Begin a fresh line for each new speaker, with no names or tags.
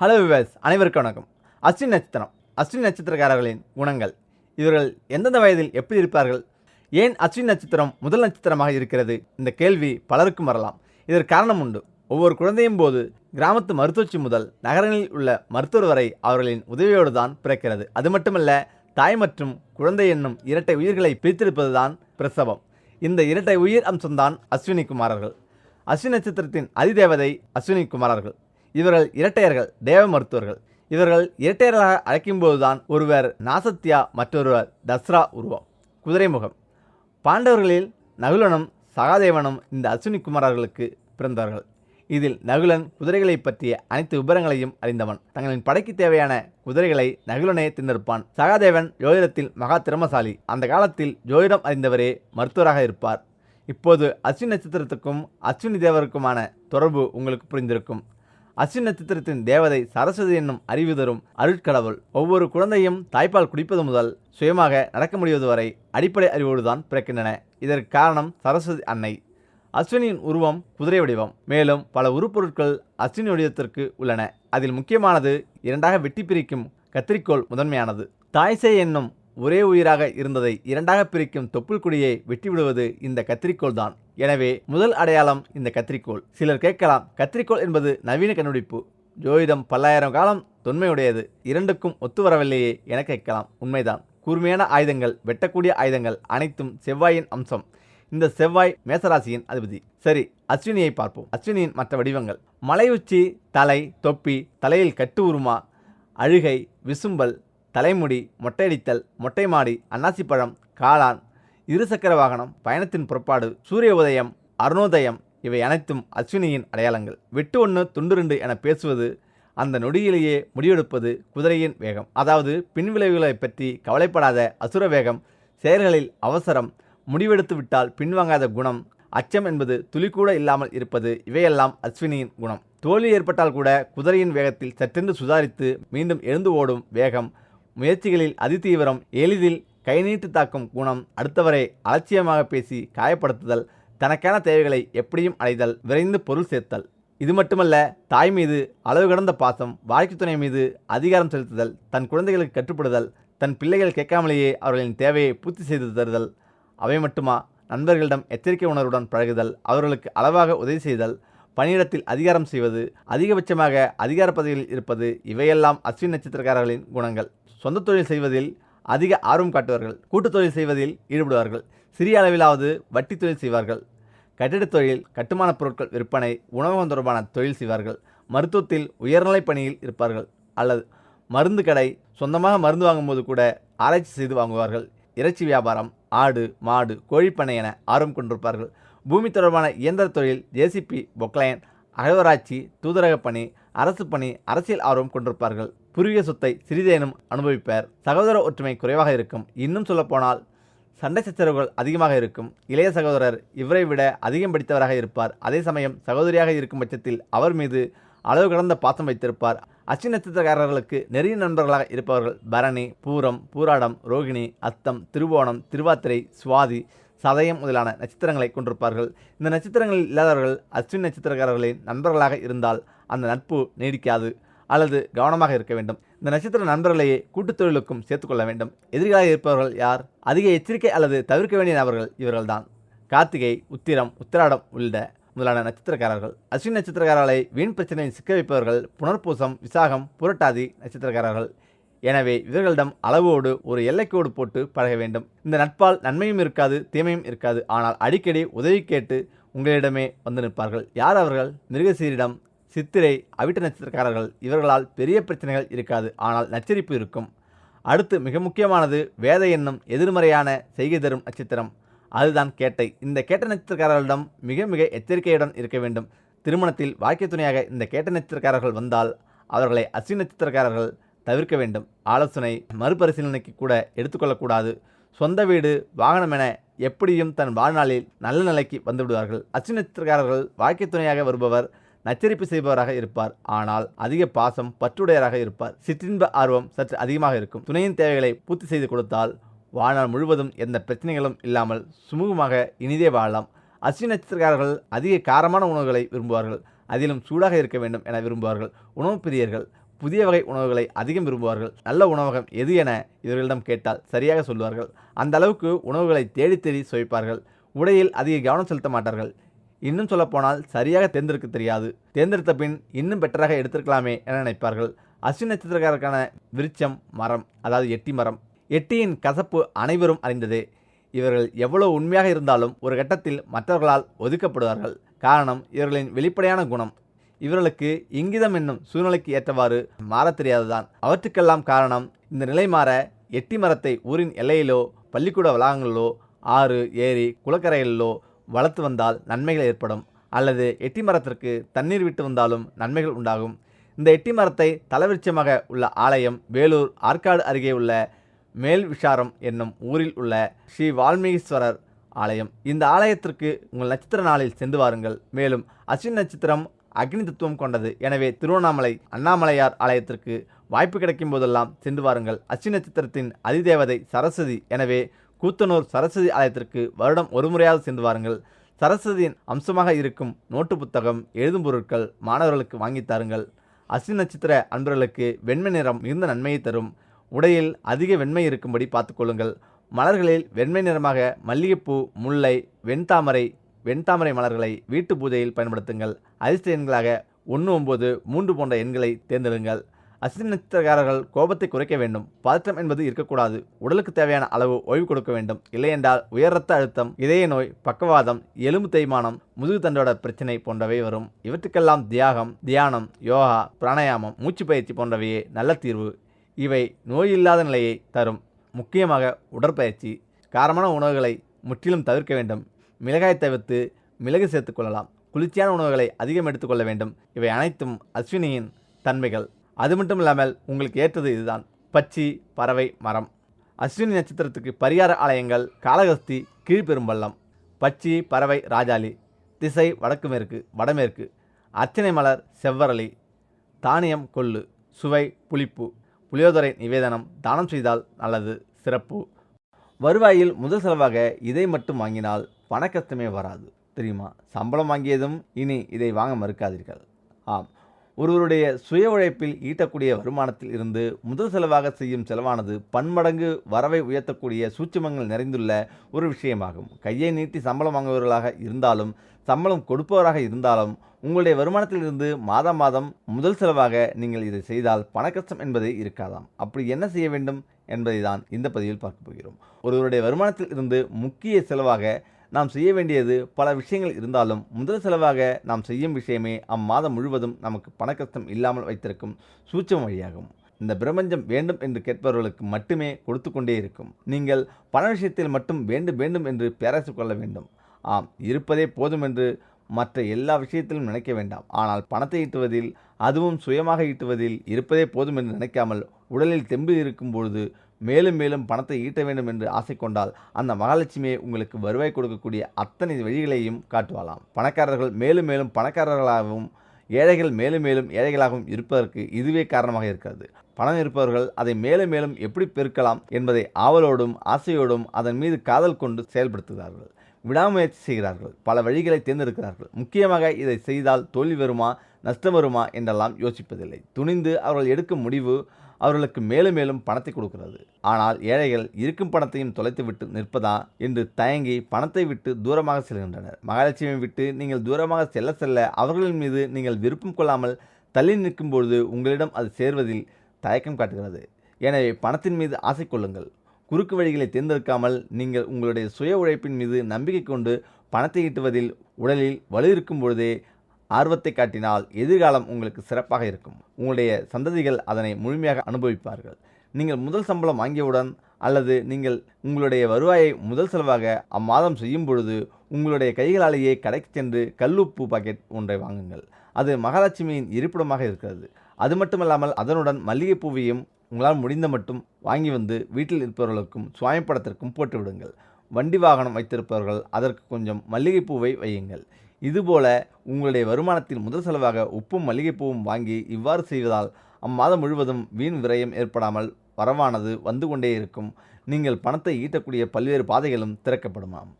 Hello விவாஸ் அனைவருக்கும் வணக்கம். அஸ்வின் நட்சத்திரம். அஸ்வின் நட்சத்திரக்காரர்களின் குணங்கள். இவர்கள் எந்தெந்த வயதில் எப்படி இருப்பார்கள்? ஏன் அஸ்வின் நட்சத்திரம் முதல் நட்சத்திரமாக இருக்கிறது? இந்த கேள்வி பலருக்கும் வரலாம். இதற்கு காரணம் உண்டு. ஒவ்வொரு குழந்தையும் போது கிராமத்து மருத்துவச்சி முதல் நகரங்களில் உள்ள மருத்துவர் வரை அவர்களின் உதவியோடு தான் பிறக்கிறது. அது மட்டுமல்ல தாய் மற்றும் குழந்தை என்னும் இரட்டை உயிர்களை பிரித்திருப்பதுதான் பிரசவம். இந்த இரட்டை உயிர் அம்சம்தான் அஸ்வினி குமாரர்கள் அஸ்வினி நட்சத்திரத்தின் அதிதேவதை அஸ்வினி குமாரர்கள் இவர்கள் இரட்டையர்கள் தேவ மருத்துவர்கள். இவர்கள் இரட்டையர்களாக அழைக்கும்போதுதான் ஒருவர் நாசத்யா மற்றொருவர் தஸ்ரா உருவம். குதிரைமுகம் பாண்டவர்களில் நகுலனும் சகாதேவனும் இந்த அஸ்வினி குமாரர்களுக்கு பிறந்தவர்கள். இதில் நகுலன் குதிரைகளை பற்றிய அனைத்து விவரங்களையும் அறிந்தவன். தங்களின் படைக்கு தேவையான குதிரைகளை நகுலனே தின்னிருப்பான். சகாதேவன் ஜோதிடத்தில் மகா திறமசாலி. அந்த காலத்தில் ஜோதிடம் அறிந்தவரே மருத்துவராக இருப்பார். இப்போது அஸ்வினி நட்சத்திரத்துக்கும் அஸ்வினி தேவருக்குமான தொடர்பு உங்களுக்கு புரிந்திருக்கும். அஸ்வின் நட்சத்திரத்தின் தேவதை சரஸ்வதி என்னும் அறிவு தரும் அருட்கடவுள். ஒவ்வொரு குழந்தையும் தாய்ப்பால் குடிப்பது முதல் சுயமாக நடக்க முடிவது வரை அடிப்படை அறிவோடுதான் பிறக்கின்றன. இதற்கு காரணம் சரஸ்வதி அன்னை. அஸ்வினியின் உருவம் குதிரை வடிவம். மேலும் பல உருப்பொருட்கள் அஸ்வினி வடிவத்திற்கு உள்ளன. அதில் முக்கியமானது இரண்டாக வெட்டி பிரிக்கும் கத்திரிக்கோள் முதன்மையானது. தாய்சே என்னும் ஒரே உயிராக இருந்ததை இரண்டாக பிரிக்கும் தொப்புள் குடியை வெட்டிவிடுவது இந்த கத்திரிக்கோள் தான். எனவே முதல் அடையாளம் இந்த கத்திரிக்கோள். சிலர் கேட்கலாம் கத்திரிக்கோள் என்பது நவீன கண்டுபிடிப்பு. ஜோதிடம் பல்லாயிரம் காலம் தொன்மையுடையது. இரண்டுக்கும் ஒத்து வரவில்லையே என கேட்கலாம். உண்மைதான். கூர்மையான ஆயுதங்கள் வெட்டக்கூடிய ஆயுதங்கள் அனைத்தும் செவ்வாயின் அம்சம். இந்த செவ்வாய் மேசராசியின் அதிபதி. சரி அஸ்வினியை பார்ப்போம். அஸ்வினியின் மற்ற வடிவங்கள். மலை உச்சி தலை தொப்பி தலையில் கட்டு உருமா அழுகை விசும்பல் தலைமுடி மொட்டையடித்தல் மொட்டை மாடி அன்னாசிப்பழம் காளான் இருசக்கர வாகனம் பயணத்தின் புறப்பாடு சூரிய உதயம் அருணோதயம் இவை அனைத்தும் அஸ்வினியின் அடையாளங்கள். வெட்டு ஒன்று துண்டு ரெண்டு என பேசுவது அந்த நொடியிலேயே முடிவெடுப்பது குதிரையின் வேகம். அதாவது பின்விளைவுகளை பற்றி கவலைப்படாத அசுர வேகம் செயல்களில் அவசரம் முடிவெடுத்து விட்டால் பின்வாங்காத குணம் அச்சம் என்பது துளிக்கூட இல்லாமல் இருப்பது இவையெல்லாம் அஸ்வினியின் குணம். தோல்வி ஏற்பட்டால் கூட குதிரையின் வேகத்தில் சற்றென்று சுதாரித்து மீண்டும் எழுந்து ஓடும் வேகம் முயற்சிகளில் அதிதீவிரம் எளிதில் கைநீட்டு தாக்கும் குணம் அடுத்தவரை அலட்சியமாக பேசி காயப்படுத்துதல் தனக்கான தேவைகளை எப்படியும் அடைதல் விரைந்து பொருள் சேர்த்தல். இது மட்டுமல்ல தாய் மீது அளவு கடந்த பாசம் வாழ்க்கை துணை மீது அதிகாரம் செலுத்துதல் தன் குழந்தைகளுக்கு கட்டுப்படுதல் தன் பிள்ளைகள் கேட்காமலேயே அவர்களின் தேவையை பூர்த்தி செய்து தருதல். அவை மட்டுமா? நண்பர்களிடம் எச்சரிக்கை உணர்வுடன் பழகுதல் அவர்களுக்கு அளவாக உதவி செய்தல் பணியிடத்தில் அதிகாரம் செய்வது அதிகபட்சமாக அதிகார பதவியில் இருப்பது இவையெல்லாம் அஸ்வின் நட்சத்திரக்காரர்களின் குணங்கள். சொந்த தொழில் செய்வதில் அதிக ஆர்வம் காட்டுவார்கள். கூட்டுத் தொழில் செய்வதில் ஈடுபடுவார்கள். சிறிய அளவிலாவது வட்டி தொழில் செய்வார்கள். கட்டிடத் தொழில் கட்டுமானப் பொருட்கள் விற்பனை உணவகம் தொடர்பான தொழில் செய்வார்கள். மருத்துவத்தில் உயர்நிலை பணியில் இருப்பார்கள். அல்லது மருந்து கடை சொந்தமாக மருந்து வாங்கும்போது கூட ஆராய்ச்சி செய்து வாங்குவார்கள். இறைச்சி வியாபாரம் ஆடு மாடு கோழிப்பனை என ஆர்வம் கொண்டிருப்பார்கள். பூமி தொடர்பான இயந்திர தொழில் ஜேசிபி பொக்லைன் அகழ்வராட்சி தூதரக பணி அரசு பணி அரசியல் ஆர்வம் கொண்டிருப்பார்கள். பூர்வீக சொத்தை சிறிதேனும் அனுபவிப்பர் சகோதர ஒற்றுமை குறைவாக இருக்கும். இன்னும் சொல்லப்போனால் சண்டை சச்சரவுகள் அதிகமாக இருக்கும். இளைய சகோதரர் இவரை விட அதிகம் படித்தவராக இருப்பார். அதே சமயம் சகோதரியாக இருக்கும் பட்சத்தில் அவர் மீது அளவு கடந்த பாசம் வைத்திருப்பார். அச்சி நட்சத்திரக்காரர்களுக்கு நெறிய நண்பர்களாக இருப்பவர்கள் பரணி பூரம் பூராடம் ரோகிணி அத்தம் திருவோணம் திருவாத்திரை சுவாதி சதயம் முதலான நட்சத்திரங்களை கொண்டிருப்பார்கள். இந்த நட்சத்திரங்களில் இல்லாதவர்கள் அஸ்வின் நட்சத்திரக்காரர்களின் நண்பர்களாக இருந்தால் அந்த நட்பு நீடிக்காது. அல்லது கவனமாக இருக்க வேண்டும். இந்த நட்சத்திர நண்பர்களையே கூட்டுத் தொழிலுக்கும் சேர்த்துக்கொள்ள வேண்டும். எதிரிகளாக இருப்பவர்கள் யார்? அதிக எச்சரிக்கை அல்லது தவிர்க்க வேண்டிய நபர்கள் இவர்கள்தான். கார்த்திகை உத்திரம் உத்திராடம் உள்ளிட்ட முதலான நட்சத்திரக்காரர்கள். அஸ்வின் நட்சத்திரக்காரர்களை வீண் பிரச்சனையில் சிக்க வைப்பவர்கள் புனர்பூசம் விசாகம் புரட்டாதி நட்சத்திரக்காரர்கள். எனவே இவர்களிடம் அளவோடு ஒரு எல்லைக்கோடு போட்டு பழக வேண்டும். இந்த நட்பால் நன்மையும் இருக்காது தீமையும் இருக்காது. ஆனால் அடிக்கடி உதவி கேட்டு உங்களிடமே வந்து நிற்பார்கள். யார் அவர்கள்? மிருகசீரிடம் சித்திரை அவிட்ட நட்சத்திரக்காரர்கள் இவர்களால் பெரிய பிரச்சனைகள் இருக்காது ஆனால் நச்சரிப்பு இருக்கும். அடுத்து மிக முக்கியமானது வேத எண்ணம் எதிர்மறையான செய்கை தரும் நட்சத்திரம். அதுதான் கேட்டை. இந்த கேட்ட நட்சத்திரக்காரர்களிடம் மிக மிக எச்சரிக்கையுடன் இருக்க வேண்டும். திருமணத்தில் வாழ்க்கை துணையாக இந்த கேட்ட நட்சத்திரக்காரர்கள் வந்தால் அவர்களை அஸ்வின் நட்சத்திரக்காரர்கள் தவிர்க்க வேண்டும். ஆலோசனை மறுபரிசீலனைக்கு கூட எடுத்துக்கொள்ளக்கூடாது. சொந்த வீடு வாகனம் என எப்படியும் தன் வாழ்நாளில் நல்ல நிலைக்கு வந்துவிடுவார்கள். அஸ்வின் நட்சத்திரக்காரர்கள் வாழ்க்கை துணையாக வருபவர் நச்சரிப்பு செய்பவராக இருப்பார். ஆனால் அதிக பாசம் பற்றுடையராக இருப்பார். சிற்றின்ப ஆர்வம் சற்று அதிகமாக இருக்கும். துணையின் தேவைகளை பூர்த்தி செய்து கொடுத்தால் வாழ்நாள் முழுவதும் எந்த பிரச்சனைகளும் இல்லாமல் சுமூகமாக இனிதே வாழலாம். அஸ்வி நட்சத்திரக்காரர்கள் அதிக காரமான உணவுகளை விரும்புவார்கள். அதிலும் சூடாக இருக்க வேண்டும் என விரும்புவார்கள். உணவு பிரியர்கள் புதிய வகை உணவுகளை அதிகம் விரும்புவார்கள். நல்ல உணவகம் எது என இவர்களிடம் கேட்டால் சரியாக சொல்வார்கள். அந்த அளவுக்கு உணவுகளை தேடி தேடி சுவைப்பார்கள். உடையில் அதிக கவனம் செலுத்த மாட்டார்கள். இன்னும் சொல்லப்போனால் சரியாக தேர்ந்தெடுக்க தெரியாது. தேர்ந்தெடுத்த பின் இன்னும் பெட்டராக எடுத்திருக்கலாமே என நினைப்பார்கள். அஸ்வின் நட்சத்திரக்காரருக்கான விருச்சம் மரம் அதாவது எட்டி மரம். எட்டியின் கசப்பு அனைவரும் அறிந்ததே. இவர்கள் எவ்வளவு உண்மையாக இருந்தாலும் ஒரு கட்டத்தில் மற்றவர்களால் ஒதுக்கப்படுவார்கள். காரணம் இவர்களின் வெளிப்படையான குணம். இவர்களுக்கு இங்கிதம் என்னும் சூழ்நிலைக்கு ஏற்றவாறு மாறத் தெரியாதுதான் அவற்றுக்கெல்லாம் காரணம் இந்த நிலை மாற எட்டி மரத்தை ஊரின் எல்லையிலோ பள்ளிக்கூட வளாகங்களிலோ ஆறு ஏரி குளக்கரைகளிலோ வளர்த்து வந்தால் நன்மைகள் ஏற்படும். அல்லது எட்டி மரத்திற்கு தண்ணீர் விட்டு வந்தாலும் நன்மைகள் உண்டாகும். இந்த எட்டி மரத்தை தலவிருட்சமாக உள்ள ஆலயம் வேலூர் ஆற்காடு அருகே உள்ள மேல் விஷாரம் என்னும் ஊரில் உள்ள ஸ்ரீ வால்மீகீஸ்வரர் ஆலயம். இந்த ஆலயத்திற்கு உங்கள் நட்சத்திர நாளில் சென்று வாருங்கள். மேலும் அஸ்வின் நட்சத்திரம் அக்னி தத்துவம் கொண்டது. எனவே திருவண்ணாமலை அண்ணாமலையார் ஆலயத்திற்கு வாய்ப்பு கிடைக்கும் போதெல்லாம் சென்று வாருங்கள். அஸ்வின் நட்சத்திரத்தின் அதிதேவதை சரஸ்வதி. எனவே கூத்தனூர் சரஸ்வதி ஆலயத்திற்கு வருடம் ஒரு முறையாவது சென்று வாருங்கள். சரஸ்வதியின் அம்சமாக இருக்கும் நோட்டு புத்தகம் எழுதும் பொருட்கள் மாணவர்களுக்கு வாங்கித் தாருங்கள். அஸ்வின் நட்சத்திர அன்பர்களுக்கு வெண்மை நிறம் மிகுந்த நன்மையை தரும். உடையில் அதிக வெண்மை இருக்கும்படி பார்த்துக்கொள்ளுங்கள் மலர்களில் வெண்மை நிறமாக மல்லிகைப்பூ முல்லை வெண்தாமரை வெண்தாமரை மலர்களை வீட்டு பூஜையில் பயன்படுத்துங்கள். அதிர்ஷ்ட எண்களாக ஒன்று ஒம்பது மூன்று போன்ற எண்களை தேர்ந்தெடுங்கள். அஸ்வினி நட்சத்திரக்காரர்கள் கோபத்தை குறைக்க வேண்டும். பதற்றம் என்பது இருக்கக்கூடாது. உடலுக்கு தேவையான அளவு ஓய்வு கொடுக்க வேண்டும். இல்லையென்றால் உயர் ரத்த அழுத்தம் இதய நோய் பக்கவாதம் எலும்பு தேய்மானம் முதுகு தண்டோட பிரச்சனை போன்றவை வரும். இவற்றுக்கெல்லாம் தியாகம் தியானம் யோகா பிராணாயாமம் மூச்சு பயிற்சி போன்றவையே நல்ல தீர்வு. இவை நோயில்லாத நிலையை தரும். முக்கியமாக உடற்பயிற்சி. காரமான உணவுகளை முற்றிலும் தவிர்க்க வேண்டும். மிளகாய் தவிர்த்து மிளகு சேர்த்துக்கொள்ளலாம் குளிர்ச்சியான உணவுகளை அதிகம் எடுத்துக்கொள்ள வேண்டும். இவை அனைத்தும் அஸ்வினியின் தன்மைகள். அது மட்டும் இல்லாமல் உங்களுக்கு ஏற்றது இதுதான். பச்சி பறவை மரம். அஸ்வினி நட்சத்திரத்துக்கு பரிகார ஆலயங்கள் காளகஸ்தி கீழ்பெரும்பள்ளம். பச்சி பறவை ராஜாளி. திசை வடக்கு மேற்கு வடமேற்கு. அர்ச்சனை மலர் செவ்வரளி. தானியம் கொள்ளு. சுவை புளிப்பு. புளியோதரை நிவேதனம் தானம் செய்தால் நல்லது சிறப்பு. வருவாயில் முதல் செலவாக இதை மட்டும் வாங்கினால் பணக்கஷ்டமே வராது தெரியுமா? சம்பளம் வாங்கியதும் இனி இதை வாங்க மறுக்காதீர்கள். ஆம். ஒருவருடைய சுய உழைப்பில் ஈட்டக்கூடிய வருமானத்தில் இருந்து முதல் செலவாக செய்யும் செலவானது பன்மடங்கு வரவை உயர்த்தக்கூடிய சூட்சுமங்கள் நிறைந்துள்ள ஒரு விஷயமாகும். கையை நீட்டி சம்பளம் வாங்குபவர்களாக இருந்தாலும் சம்பளம் கொடுப்பவராக இருந்தாலும் உங்களுடைய வருமானத்திலிருந்து மாதம் மாதம் முதல் செலவாக நீங்கள் இதை செய்தால் பணக்கஷ்டம் என்பதே இருக்காதாம். அப்படி என்ன செய்ய வேண்டும் என்பதை தான் இந்த பதிவில் பார்க்க போகிறோம். ஒருவருடைய வருமானத்தில் இருந்து முக்கிய செலவாக நாம் செய்ய வேண்டியது பல விஷயங்கள் இருந்தாலும் முதல் செலவாக நாம் செய்யும் விஷயமே அம்மாதம் முழுவதும் நமக்கு பண கஷ்டம் இல்லாமல் வைத்திருக்கும் சூட்சம் வழியாகும். இந்த பிரபஞ்சம் வேண்டும் என்று கேட்பவர்களுக்கு மட்டுமே கொடுத்து கொண்டே இருக்கும். நீங்கள் பண விஷயத்தில் மட்டும் வேண்டும் வேண்டும் என்று பேராசை கொள்ள வேண்டும். ஆம் இருப்பதே போதும் என்று மற்ற எல்லா விஷயத்திலும் நினைக்க வேண்டாம். ஆனால் பணத்தை ஈட்டுவதில் அதுவும் சுயமாக ஈட்டுவதில் இருப்பதே போதும் என்று நினைக்காமல் உடலில் தெம்பு இருக்கும் பொழுது மேலும் மேலும் பணத்தை ஈட்ட வேண்டும் என்று ஆசை கொண்டால் அந்த மகாலட்சுமியை உங்களுக்கு வருவாய் கொடுக்கக்கூடிய அத்தனை வழிகளையும் காட்டுவாளாம். பணக்காரர்கள் மேலும் மேலும் பணக்காரர்களாகவும் ஏழைகள் மேலும் மேலும் ஏழைகளாகவும் இருப்பதற்கு இதுவே காரணமாக இருக்கிறது. பணம் இருப்பவர்கள் அதை மேலும் மேலும் எப்படி பெருக்கலாம் என்பதை ஆவலோடும் ஆசையோடும் அதன் மீது காதல் கொண்டு செயல்படுத்துகிறார்கள். விடாமுயற்சி செய்கிறார்கள். பல வழிகளை தேர்ந்தெடுக்கிறார்கள். முக்கியமாக இதை செய்தால் தோல்வி வருமா நஷ்டம் வருமா என்றெல்லாம் யோசிப்பதில்லை. துணிந்து அவர்கள் எடுக்கும் முடிவு அவர்களுக்கு மேலும் மேலும் பணத்தை கொடுக்கிறது. ஆனால் ஏழைகள் இருக்கும் பணத்தையும் தொலைத்துவிட்டு நிற்பதா என்று தயங்கி பணத்தை விட்டு தூரமாக செல்கின்றனர். மகாலட்சுமியை விட்டு நீங்கள் தூரமாக செல்ல செல்ல அவர்களின் மீது நீங்கள் விருப்பம் கொள்ளாமல் தள்ளி நிற்கும் பொழுது உங்களிடம் அது சேர்வதில் தயக்கம் காட்டுகிறது. எனவே பணத்தின் மீது ஆசை கொள்ளுங்கள். குறுக்கு வழிகளை தேர்ந்தெடுக்காமல் நீங்கள் உங்களுடைய சுய உழைப்பின் மீது நம்பிக்கை கொண்டு பணத்தை ஈட்டுவதில் உடலில் வலு இருக்கும் பொழுதே ஆர்வத்தை காட்டினால் எதிர்காலம் உங்களுக்கு சிறப்பாக இருக்கும். உங்களுடைய சந்ததிகள் அதனை முழுமையாக அனுபவிப்பார்கள். நீங்கள் முதல் சம்பளம் வாங்கியவுடன் அல்லது நீங்கள் உங்களுடைய வருவாயை முதல் செலவாக அம்மாதம் செய்யும் பொழுது உங்களுடைய கைகளாலேயே கடைக்கு சென்று கல்லுப்பு பாக்கெட் ஒன்றை வாங்குங்கள். அது மகாலட்சுமியின் இருப்பிடமாக இருக்கிறது. அது மட்டுமல்லாமல் அதனுடன் மல்லிகைப்பூவையும் உங்களால் முடிந்த மட்டும் வாங்கி வந்து வீட்டில் இருப்பவர்களுக்கும் சுவாமி படத்திற்கும் போட்டு விடுங்கள் வண்டி வாகனம் வைத்திருப்பவர்கள் அதற்கு கொஞ்சம் மல்லிகைப்பூவை வையுங்கள். இதுபோல உங்களுடைய வருமானத்தில் முதல் செலவாக உப்பும் மல்லிகைப்பூவும் வாங்கி இவ்வாறு செய்வதால் அம்மாதம் முழுவதும் வீண் விரயம் ஏற்படாமல் வரவானது வந்து கொண்டே இருக்கும். நீங்கள் பணத்தை ஈட்டக்கூடிய பல்வேறு பாதைகளும் திறக்கப்படுமாம்.